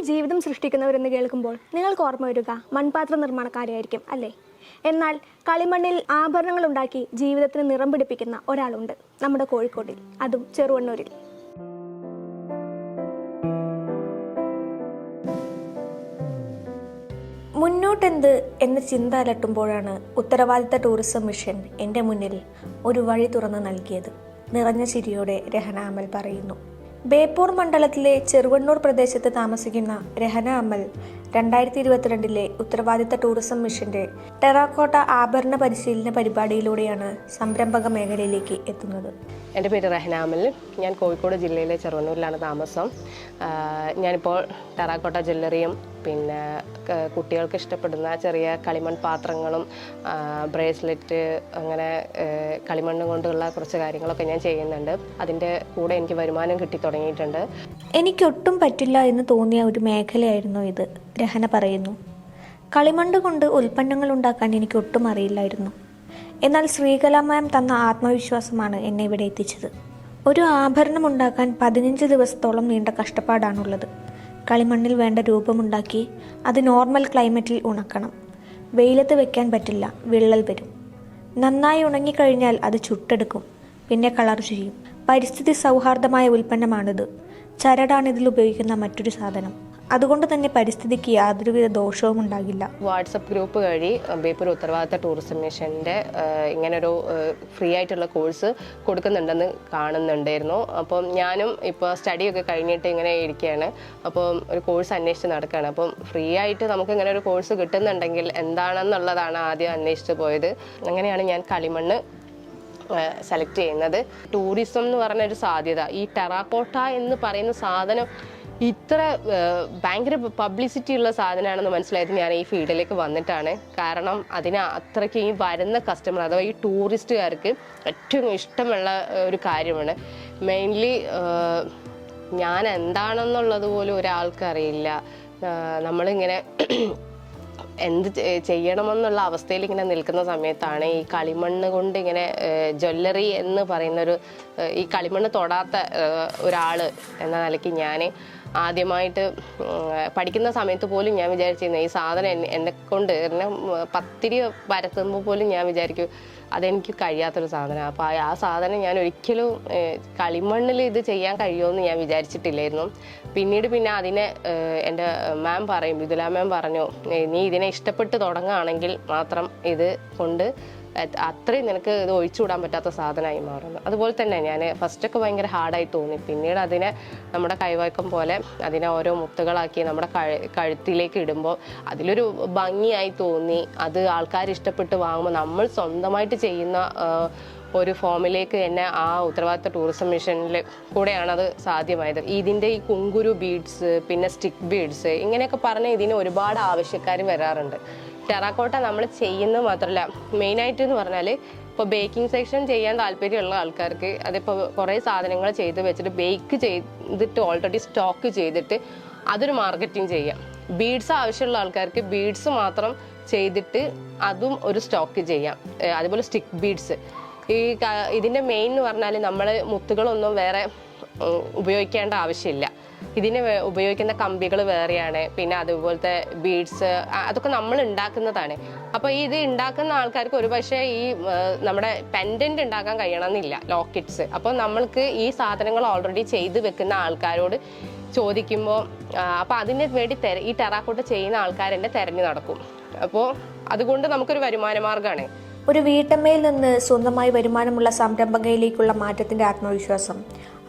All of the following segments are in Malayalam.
ജീവിതം സൃഷ്ടിക്കുന്നവരെന്ന് കേൾക്കുമ്പോൾ നിങ്ങൾക്ക് ഓർമ്മ വരിക മൺപാത്ര നിർമ്മാണക്കാരായിരിക്കും അല്ലേ? എന്നാൽ കളിമണ്ണിൽ ആഭരണങ്ങൾ ഉണ്ടാക്കി ജീവിതത്തിന് നിറം പിടിപ്പിക്കുന്ന ഒരാളുണ്ട് നമ്മുടെ കോഴിക്കോട്ടിൽ അതും ചെറുവണ്ണൂരിൽ. മുന്നോട്ടെന്ത് എന്ന ചിന്ത അലട്ടുമ്പോഴാണ് ഉത്തരവാദിത്ത ടൂറിസം മിഷൻ എന്റെ മുന്നിൽ ഒരു വഴി തുറന്നു നൽകിയത് നിറഞ്ഞ ചിരിയോടെ രഹനാമൽ പറയുന്നു. ബേപ്പൂർ മണ്ഡലത്തിലെ ചെറുവണ്ണൂർ പ്രദേശത്ത് താമസിക്കുന്ന രഹന അമൽ. രണ്ടായിരത്തി ഇരുപത്തിരണ്ടിലെ ഉത്തരവാദിത്ത ടൂറിസം മിഷന്റെ ടെറാക്കോട്ട ആഭരണ പരിശീലന പരിപാടിയിലൂടെയാണ് സംരംഭക മേഖലയിലേക്ക് എത്തുന്നത്. എന്റെ പേര് റഹ്നാമൽ ഞാൻ കോഴിക്കോട് ജില്ലയിലെ ചെറുവണ്ണൂരിലാണ് താമസം. ഞാനിപ്പോൾ ടെറാക്കോട്ട ജ്വല്ലറിയും പിന്നെ കുട്ടികൾക്ക് ഇഷ്ടപ്പെടുന്ന ചെറിയ കളിമൺ പാത്രങ്ങളും ബ്രേസ്ലെറ്റ് അങ്ങനെ കളിമണ്ണ് കൊണ്ടുള്ള കുറച്ച് കാര്യങ്ങളൊക്കെ ഞാൻ ചെയ്യുന്നുണ്ട്. അതിന്റെ കൂടെ എനിക്ക് വരുമാനം കിട്ടി തുടങ്ങിയിട്ടുണ്ട്. എനിക്കൊട്ടും പറ്റില്ല എന്ന് തോന്നിയ ഒരു മേഖലയായിരുന്നു ഇത്. രഹന പറയുന്നു. കളിമണ്ണ് കൊണ്ട് ഉൽപ്പന്നങ്ങൾ ഉണ്ടാക്കാൻ എനിക്ക് ഒട്ടും അറിയില്ലായിരുന്നു. എന്നാൽ ശ്രീകല മാം തന്ന ആത്മവിശ്വാസമാണ് എന്നെ ഇവിടെ എത്തിച്ചത്. ഒരു ആഭരണം ഉണ്ടാക്കാൻ പതിനഞ്ച് ദിവസത്തോളം നീണ്ട കഷ്ടപ്പാടാണുള്ളത്. കളിമണ്ണിൽ വേണ്ട രൂപമുണ്ടാക്കി അത് നോർമൽ ക്ലൈമറ്റിൽ ഉണക്കണം. വെയിലത്ത് വെക്കാൻ പറ്റില്ല വിള്ളൽ വരും. നന്നായി ഉണങ്ങിക്കഴിഞ്ഞാൽ അത് ചുട്ടെടുക്കും പിന്നെ കളർ ചെയ്യും പരിസ്ഥിതി സൗഹാർദ്ദമായ ഉൽപ്പന്നമാണിത്. ചരടാണ് ഇതിൽ ഉപയോഗിക്കുന്ന മറ്റൊരു സാധനം. അതുകൊണ്ട് തന്നെ പരിസ്ഥിതിക്ക് യാതൊരുവിധ ദോഷവും ഉണ്ടാകില്ല. വാട്സപ്പ് ഗ്രൂപ്പ് വഴി ബേപ്പൂർ ഉത്തരവാദിത്ത ടൂറിസം മിഷന്റെ ഇങ്ങനൊരു ഫ്രീ ആയിട്ടുള്ള കോഴ്സ് കൊടുക്കുന്നുണ്ടെന്ന് കാണുന്നുണ്ടായിരുന്നു. അപ്പം ഞാനും ഇപ്പോൾ സ്റ്റഡിയൊക്കെ കഴിഞ്ഞിട്ട് ഇങ്ങനെ ഇരിക്കുകയാണ് അപ്പം ഒരു കോഴ്സ് അന്വേഷിച്ച് നടക്കുകയാണ് അപ്പം ഫ്രീ ആയിട്ട് നമുക്ക് ഇങ്ങനെ ഒരു കോഴ്സ് കിട്ടുന്നുണ്ടെങ്കിൽ എന്താണെന്നുള്ളതാണ് ആദ്യം അന്വേഷിച്ച് പോയത്. അങ്ങനെയാണ് ഞാൻ കളിമണ്ണ് സെലക്ട് ചെയ്യുന്നത്. ടൂറിസം എന്ന് പറഞ്ഞൊരു സാധ്യത. ഈ ടെറാക്കോട്ട എന്ന് പറയുന്ന സാധനം ഇത്ര ഭയങ്കര പബ്ലിസിറ്റി ഉള്ള സാധനമാണെന്ന് മനസ്സിലായത് ഞാൻ ഈ ഫീൽഡിലേക്ക് വന്നിട്ടാണ്. കാരണം അതിന് അത്രയ്ക്ക് ഈ വരുന്ന കസ്റ്റമർ അഥവാ ഈ ടൂറിസ്റ്റുകാർക്ക് ഏറ്റവും ഇഷ്ടമുള്ള ഒരു കാര്യമാണ്. മെയിൻലി ഞാൻ എന്താണെന്നുള്ളത് പോലും ഒരാൾക്കറിയില്ല. നമ്മളിങ്ങനെ എന്ത് ചെയ്യണമെന്നുള്ള അവസ്ഥയിൽ ഇങ്ങനെ നിൽക്കുന്ന സമയത്താണ് ഈ കളിമണ്ണ് കൊണ്ട് ഇങ്ങനെ ജ്വല്ലറി എന്ന് പറയുന്നൊരു ഈ കളിമണ്ണ് തൊടാത്ത ഒരാൾ എന്ന നിലയ്ക്ക് ഞാൻ ആദ്യമായിട്ട് പഠിക്കുന്ന സമയത്ത് പോലും ഞാൻ വിചാരിച്ചിരുന്നു ഈ സാധനം എന്നെ കൊണ്ട് എന്നെ പത്തിരി വരത്തുമ്പോൾ പോലും ഞാൻ വിചാരിക്കും അതെനിക്ക് കഴിയാത്തൊരു സാധനമാണ് അപ്പോൾ ആ സാധനം ഞാൻ ഒരിക്കലും കളിമണ്ണിൽ ഇത് ചെയ്യാൻ കഴിയുമെന്ന് ഞാൻ വിചാരിച്ചിട്ടില്ലായിരുന്നു. പിന്നീട് പിന്നെ അതിനെ എന്റെ മാം പറയും വിദുല മാം പറഞ്ഞു നീ ഇതിനെ ഇഷ്ടപ്പെട്ട് തുടങ്ങുകയാണെങ്കിൽ മാത്രം ഇത് കൊണ്ട് അത്രയും നിനക്ക് ഇത് ഒഴിച്ചുവിടാൻ പറ്റാത്ത സാധനമായി മാറുന്നു. അതുപോലെ തന്നെ ഞാൻ ഫസ്റ്റൊക്കെ ഭയങ്കര ഹാർഡായി തോന്നി. പിന്നീട് അതിനെ നമ്മുടെ കൈവഴക്കം പോലെ അതിനെ ഓരോ മുത്തുകളാക്കി നമ്മുടെ കഴ കഴുത്തിലേക്ക് ഇടുമ്പോൾ അതിലൊരു ഭംഗിയായി തോന്നി. അത് ആൾക്കാർ ഇഷ്ടപ്പെട്ട് വാങ്ങുമ്പോൾ നമ്മൾ സ്വന്തമായിട്ട് ചെയ്യുന്ന ഒരു ഫോമിലേക്ക് എന്നെ ആ ഉത്തരവാദിത്ത ടൂറിസം മിഷനിൽ കൂടെയാണ് അത് സാധ്യമായത്. ഇതിന്റെ ഈ കുങ്കുരു ബീഡ്സ് പിന്നെ സ്റ്റിക്ക് ബീഡ്സ് ഇങ്ങനെയൊക്കെ പറഞ്ഞ് ഇതിന് ഒരുപാട് ആവശ്യക്കാർ വരാറുണ്ട്. ടെറാക്കോട്ട നമ്മൾ ചെയ്യുന്നത് മാത്രമല്ല മെയിനായിട്ട് എന്ന് പറഞ്ഞാൽ ഇപ്പോൾ ബേക്കിംഗ് സെക്ഷൻ ചെയ്യാൻ താല്പര്യമുള്ള ആൾക്കാർക്ക് അതിപ്പോൾ കുറേ സാധനങ്ങൾ ചെയ്ത് വെച്ചിട്ട് ബേക്ക് ചെയ്തിട്ട് ഓൾറെഡി സ്റ്റോക്ക് ചെയ്തിട്ട് അതൊരു മാർക്കറ്റിംഗ് ചെയ്യാം. ബീഡ്സ് ആവശ്യമുള്ള ആൾക്കാർക്ക് ബീഡ്സ് മാത്രം ചെയ്തിട്ട് അതും ഒരു സ്റ്റോക്ക് ചെയ്യാം. അതുപോലെ സ്റ്റിക്ക് ബീഡ്സ് ഈ ഇതിന്റെ മെയിൻ എന്ന് പറഞ്ഞാൽ നമ്മൾ മുത്തുകളൊന്നും വേറെ ഉപയോഗിക്കേണ്ട ആവശ്യമില്ല. ഇതിന് ഉപയോഗിക്കുന്ന കമ്പികൾ വേറെയാണ്. പിന്നെ അതുപോലത്തെ ബീഡ്സ് അതൊക്കെ നമ്മൾ ഉണ്ടാക്കുന്നതാണ്. അപ്പോൾ ഇത് ഉണ്ടാക്കുന്ന ആൾക്കാർക്ക് ഒരു പക്ഷേ ഈ നമ്മുടെ പെൻഡന്റ് ഉണ്ടാക്കാൻ കഴിയണമെന്നില്ല ലോക്കറ്റ്സ് അപ്പോൾ നമ്മൾക്ക് ഈ സാധനങ്ങൾ ഓൾറെഡി ചെയ്ത് വെക്കുന്ന ആൾക്കാരോട് ചോദിക്കുമ്പോൾ അപ്പോൾ അതിന് വേണ്ടി തെര ഈ ടെറാക്കോട്ട് ചെയ്യുന്ന ആൾക്കാരെന്നെ തെരഞ്ഞു നടക്കും. അപ്പോൾ അതുകൊണ്ട് നമുക്കൊരു വരുമാന മാർഗമാണ് ഒരു വീട്ടമ്മയിൽ നിന്ന് സ്വന്തമായി വരുമാനമുള്ള സംരംഭകയിലേക്കുള്ള മാറ്റത്തിന്റെ ആത്മവിശ്വാസം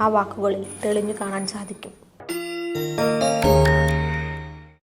ആ വാക്കുകളിൽ തെളിഞ്ഞു കാണാൻ സാധിക്കും. Música